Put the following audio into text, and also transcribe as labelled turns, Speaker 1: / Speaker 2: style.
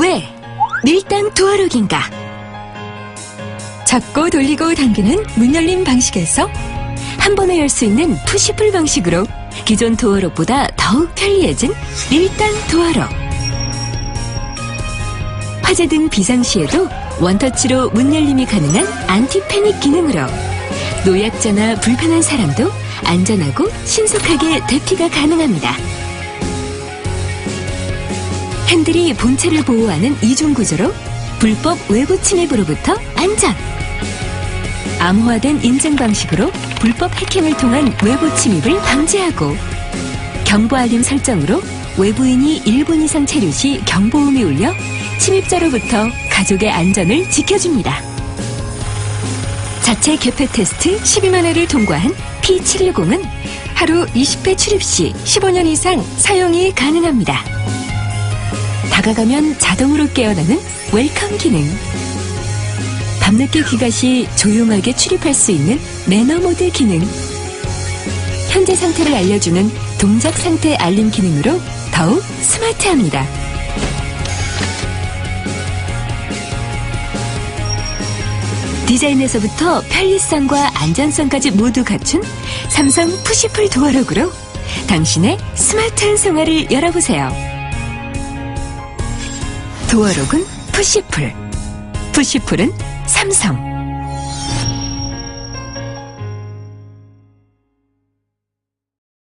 Speaker 1: 왜 밀당 도어록인가? 잡고 돌리고 당기는 문 열림 방식에서 한 번에 열 수 있는 푸시풀 방식으로 기존 도어록보다 더욱 편리해진 밀당 도어록. 화재 등 비상시에도 원터치로 문 열림이 가능한 안티패닉 기능으로 노약자나 불편한 사람도 안전하고 신속하게 대피가 가능합니다. 핸들이 본체를 보호하는 이중 구조로 불법 외부 침입으로부터 안전. 암호화된 인증 방식으로 불법 해킹을 통한 외부 침입을 방지하고 경보 알림 설정으로 외부인이 1분 이상 체류 시 경보음이 울려 침입자로부터 가족의 안전을 지켜줍니다. 자체 개폐 테스트 12만 회를 통과한 P710은 하루 20회 출입 시 15년 이상 사용이 가능합니다. 다가가면 자동으로 깨어나는 웰컴 기능. 밤늦게 귀가 시 조용하게 출입할 수 있는 매너 모드 기능. 현재 상태를 알려주는 동작 상태 알림 기능으로 더욱 스마트합니다. 디자인에서부터 편리성과 안전성까지 모두 갖춘 삼성 푸시풀 도어록으로 당신의 스마트한 생활을 열어보세요. 도어록은 푸시풀. 푸시풀은 삼성.